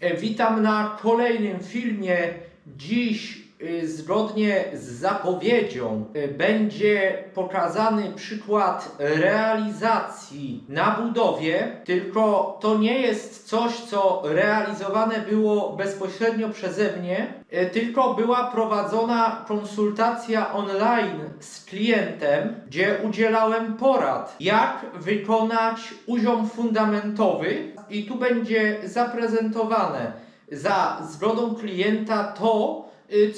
E, Witam na kolejnym filmie. Dziś, zgodnie z zapowiedzią, y, będzie pokazany przykład realizacji na budowie. Tylko to nie jest coś, co realizowane było bezpośrednio przeze mnie, y, tylko była prowadzona konsultacja online z klientem, gdzie udzielałem porad, jak wykonać uziom fundamentowy i tu będzie zaprezentowane za zgodą klienta to, y,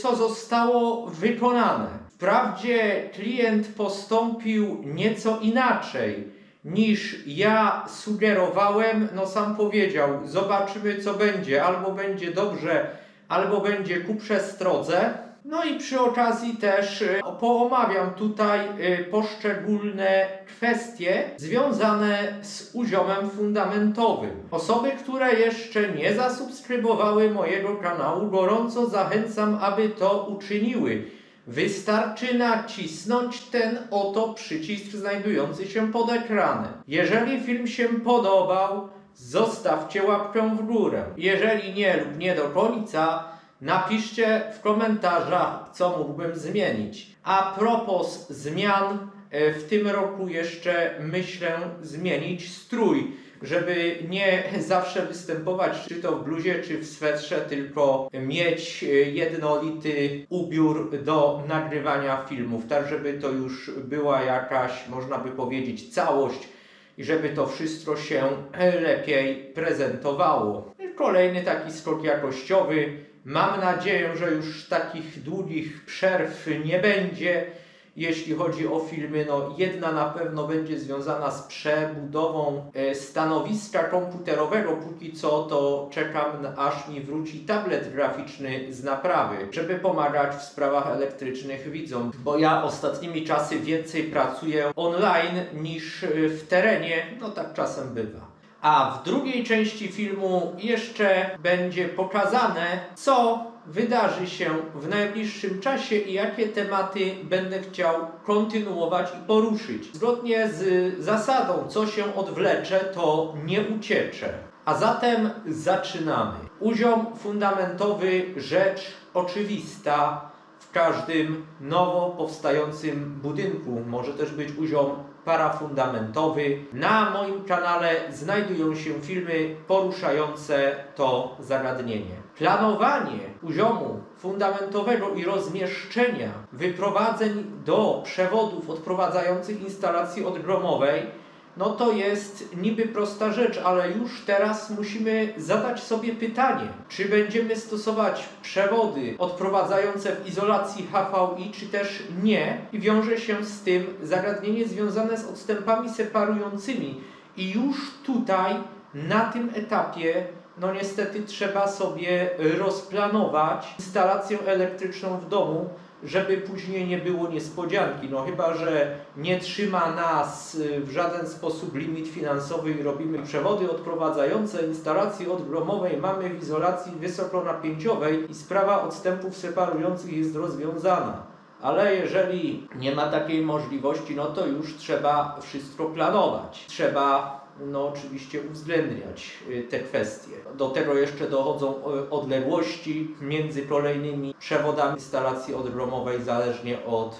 co zostało wykonane. Wprawdzie klient postąpił nieco inaczej niż ja sugerowałem, no sam powiedział, zobaczymy co będzie, albo będzie dobrze, albo będzie ku przestrodze. No i przy okazji też y, poomawiam tutaj y, poszczególne kwestie związane z uziomem fundamentowym. Osoby, które jeszcze nie zasubskrybowały mojego kanału, gorąco zachęcam, aby to uczyniły. Wystarczy nacisnąć ten oto przycisk znajdujący się pod ekranem. Jeżeli film się podobał, zostawcie łapkę w górę. Jeżeli nie lub nie do końca, napiszcie w komentarzach, co mógłbym zmienić. A propos zmian, e, w tym roku jeszcze myślę zmienić strój, żeby nie zawsze występować czy to w bluzie, czy w swetrze, tylko mieć e, jednolity ubiór do nagrywania filmów, tak żeby to już była jakaś, można by powiedzieć, całość i żeby to wszystko się lepiej prezentowało. Kolejny taki skok jakościowy. Mam nadzieję, że już takich długich przerw nie będzie. Jeśli chodzi o filmy, no jedna na pewno będzie związana z przebudową e, stanowiska komputerowego. Póki co to czekam, aż mi wróci tablet graficzny z naprawy, żeby pomagać w sprawach elektrycznych widzom. Bo ja ostatnimi czasy więcej pracuję online niż e, w terenie, no tak czasem bywa. A w drugiej części filmu jeszcze będzie pokazane, co wydarzy się w najbliższym czasie i jakie tematy będę chciał kontynuować i poruszyć. Zgodnie z zasadą, co się odwlecze, to nie uciecze. A zatem zaczynamy. Uziom fundamentowy, rzecz oczywista w każdym nowo powstającym budynku. Może też być uziom parafundamentowy. Na moim kanale znajdują się filmy poruszające to zagadnienie. Planowanie uziomu fundamentowego i rozmieszczenia wyprowadzeń do przewodów odprowadzających instalacji odgromowej no to jest niby prosta rzecz, ale już teraz musimy zadać sobie pytanie, czy będziemy stosować przewody odprowadzające w izolacji HVI, czy też nie. I wiąże się z tym zagadnienie związane z odstępami separującymi. I już tutaj, na tym etapie, no niestety trzeba sobie rozplanować instalację elektryczną w domu, żeby później nie było niespodzianki. No chyba, że nie trzyma nas y, w żaden sposób limit finansowy i robimy przewody odprowadzające instalacji odgromowej, mamy w izolacji wysokonapięciowej i sprawa odstępów separujących jest rozwiązana. Ale jeżeli nie ma takiej możliwości, no to już trzeba wszystko planować. Trzeba no oczywiście uwzględniać y, te kwestie. Do tego jeszcze dochodzą y, odległości między kolejnymi przewodami instalacji odgromowej zależnie od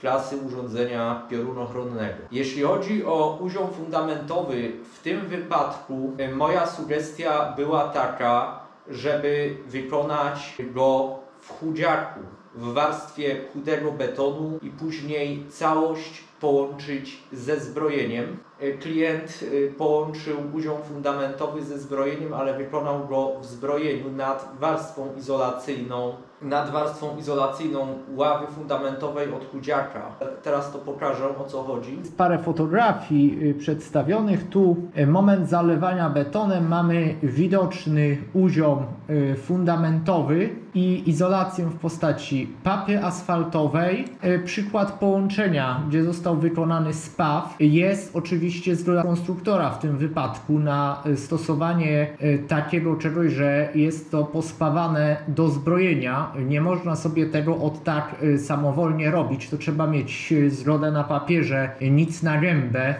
klasy urządzenia piorunochronnego. Jeśli chodzi o uziom fundamentowy, w tym wypadku y, moja sugestia była taka, żeby wykonać go w chudziaku, w warstwie chudego betonu i później całość połączyć ze zbrojeniem. E, Klient y, połączył uziom fundamentowy ze zbrojeniem, ale wykonał go w zbrojeniu nad warstwą izolacyjną, nad warstwą izolacyjną ławy fundamentowej od chudziaka. Teraz to pokażę o co chodzi. Parę fotografii y, przedstawionych. Tu moment zalewania betonem. Mamy widoczny uziom y, fundamentowy i izolację w postaci papy asfaltowej. Przykład połączenia, gdzie został został wykonany spaw, jest oczywiście zgoda konstruktora w tym wypadku na y, stosowanie y, takiego czegoś, że jest to pospawane do zbrojenia. Nie można sobie tego od tak y, samowolnie robić. To trzeba mieć zgodę na papierze, nic na gębę.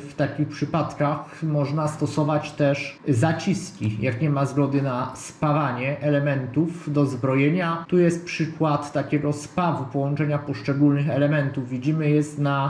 W takich przypadkach można stosować też zaciski, jak nie ma zgody na spawanie elementów do zbrojenia. Tu jest przykład takiego spawu, połączenia poszczególnych elementów. Widzimy, jest na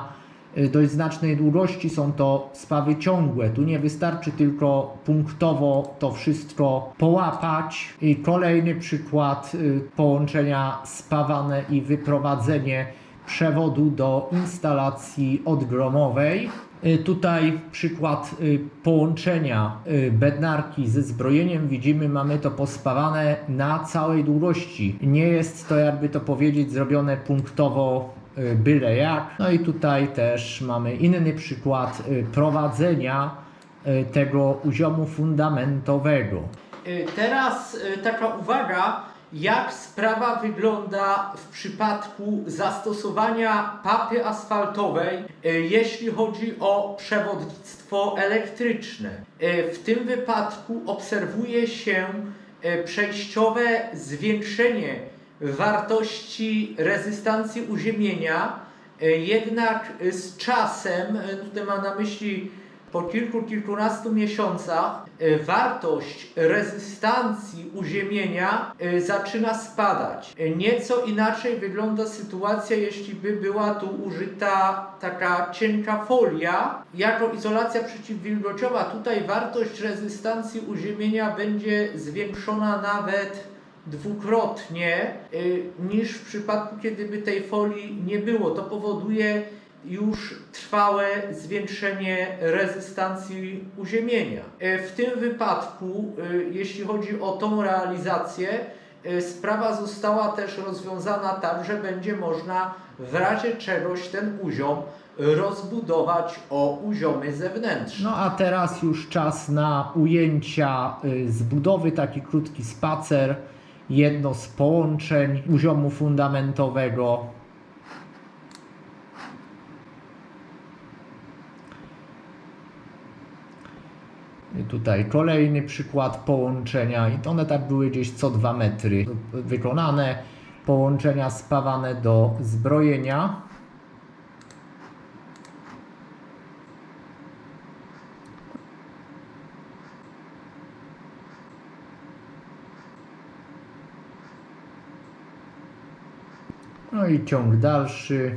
dość znacznej długości, są to spawy ciągłe. Tu nie wystarczy tylko punktowo to wszystko połapać. I kolejny przykład y, połączenia spawane i wyprowadzenie przewodu do instalacji odgromowej. Y, Tutaj przykład y, połączenia y, bednarki ze zbrojeniem. Widzimy, mamy to pospawane na całej długości. Nie jest to, jakby to powiedzieć, zrobione punktowo y, byle jak. No i tutaj też mamy inny przykład y, prowadzenia y, tego uziomu fundamentowego. Y, Teraz y, taka uwaga, jak sprawa wygląda w przypadku zastosowania papy asfaltowej, y, jeśli chodzi o przewodnictwo elektryczne. Y, W tym wypadku obserwuje się y, przejściowe zwiększenie wartości rezystancji uziemienia, y, jednak z czasem, y, tutaj mam na myśli po kilku, kilkunastu miesiącach y, wartość rezystancji uziemienia zaczyna spadać. Nieco inaczej wygląda sytuacja, jeśli by była tu użyta taka cienka folia jako izolacja przeciwwilgociowa. Tutaj wartość rezystancji uziemienia będzie zwiększona nawet dwukrotnie y, niż w przypadku, kiedy by tej folii nie było. To powoduje już trwałe zwiększenie rezystancji uziemienia. Y, W tym wypadku, y, jeśli chodzi o tą realizację, y, sprawa została też rozwiązana tak, że będzie można w razie czegoś ten uziom rozbudować o uziomy zewnętrzne. No a teraz już czas na ujęcia y, z budowy, taki krótki spacer, jedno z połączeń uziomu fundamentowego. Tutaj kolejny przykład połączenia i one tak były gdzieś co dwa metry wykonane. Połączenia spawane do zbrojenia. No i ciąg dalszy.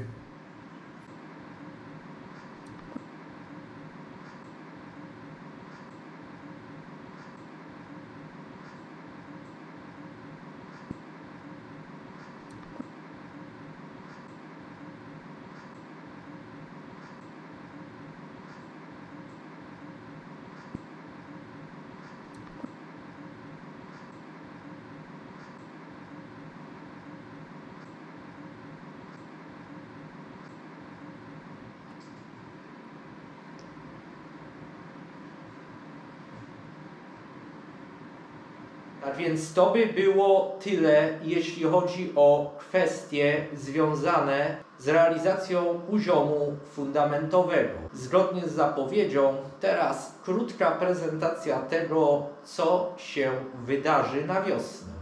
Tak więc to by było tyle, jeśli chodzi o kwestie związane z realizacją poziomu fundamentowego. Zgodnie z zapowiedzią, teraz krótka prezentacja tego, co się wydarzy na wiosnę.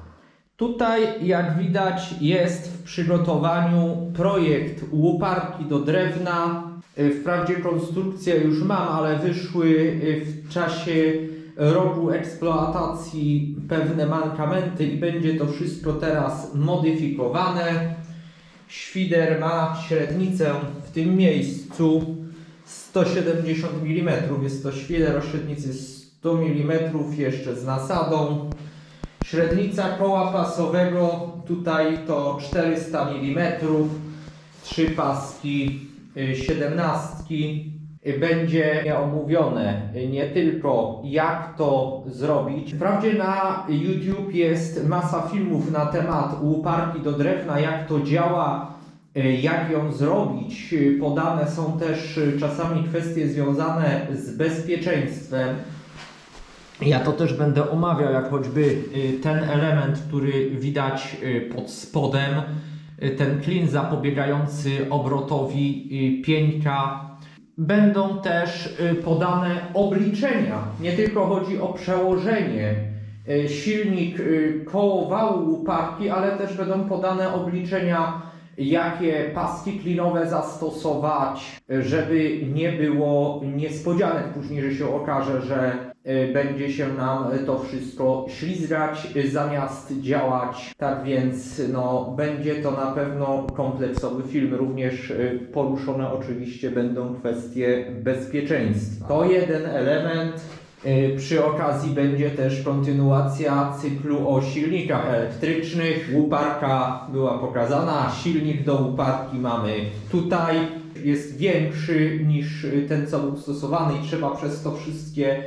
Tutaj, jak widać, jest w przygotowaniu projekt łoparki do drewna. Y, Wprawdzie konstrukcję już mam, ale wyszły y, w czasie roku eksploatacji pewne mankamenty i będzie to wszystko teraz modyfikowane. Świder ma średnicę w tym miejscu 170 mm. Jest to świder o średnicy 100 mm jeszcze z nasadą. Średnica koła pasowego tutaj to 400 mm, trzy paski y, 17. Będzie omówione nie tylko jak to zrobić. Wprawdzie na YouTube jest masa filmów na temat łuparki do drewna, jak to działa, jak ją zrobić. Podane są też czasami kwestie związane z bezpieczeństwem. Ja to też będę omawiał, jak choćby y, ten element, który widać y, pod spodem. y, ten klin zapobiegający obrotowi pieńka. Będą też y, podane obliczenia. Nie tylko chodzi o przełożenie y, silnik y, koło wału łuparki, ale też będą podane obliczenia, jakie paski klinowe zastosować, żeby nie było niespodzianek później, że się okaże, że będzie się nam to wszystko ślizgać y, zamiast działać. Tak więc no, będzie to na pewno kompleksowy film. Również poruszone oczywiście będą kwestie bezpieczeństwa. To jeden element. Przy okazji będzie też kontynuacja cyklu o silnikach elektrycznych. Łuparka była pokazana, silnik do łuparki mamy tutaj. Jest większy niż ten, co był stosowany i trzeba przez to wszystkie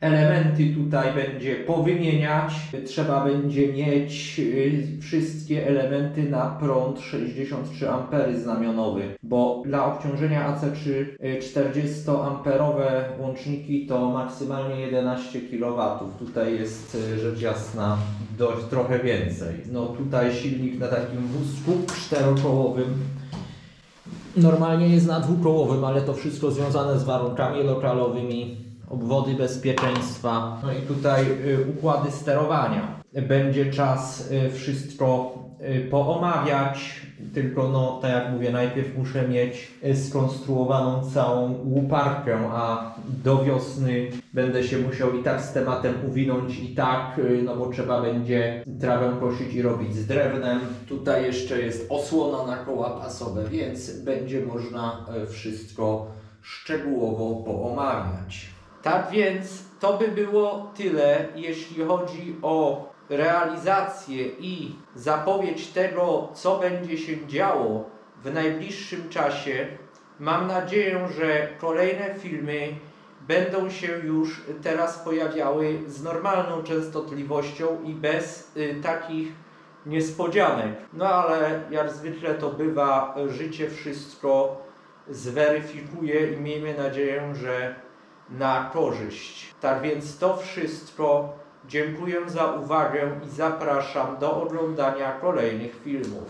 elementy tutaj będzie powymieniać. Trzeba będzie mieć y, wszystkie elementy na prąd 63 A znamionowy, bo dla obciążenia AC3 y, 40 amperowe łączniki to maksymalnie 11 kW. Tutaj jest y, rzecz jasna dość trochę więcej. No tutaj silnik na takim wózku czterokołowym normalnie jest na dwukołowym, ale to wszystko związane z warunkami lokalowymi, obwody bezpieczeństwa, no i tutaj y, układy sterowania. Będzie czas y, wszystko y, poomawiać, tylko no, tak jak mówię, najpierw muszę mieć skonstruowaną całą łuparkę, a do wiosny będę się musiał i tak z tematem uwinąć i tak, no bo trzeba będzie trawę kosić i robić z drewnem. Tutaj jeszcze jest osłona na koła pasowe, więc będzie można wszystko szczegółowo poomawiać. Tak więc to by było tyle, jeśli chodzi o realizację i zapowiedź tego, co będzie się działo w najbliższym czasie. Mam nadzieję, że kolejne filmy będą się już teraz pojawiały z normalną częstotliwością i bez y, takich niespodzianek. No ale jak zwykle to bywa, życie wszystko zweryfikuje i miejmy nadzieję, że na korzyść. Tak więc to wszystko. Dziękuję za uwagę i zapraszam do oglądania kolejnych filmów.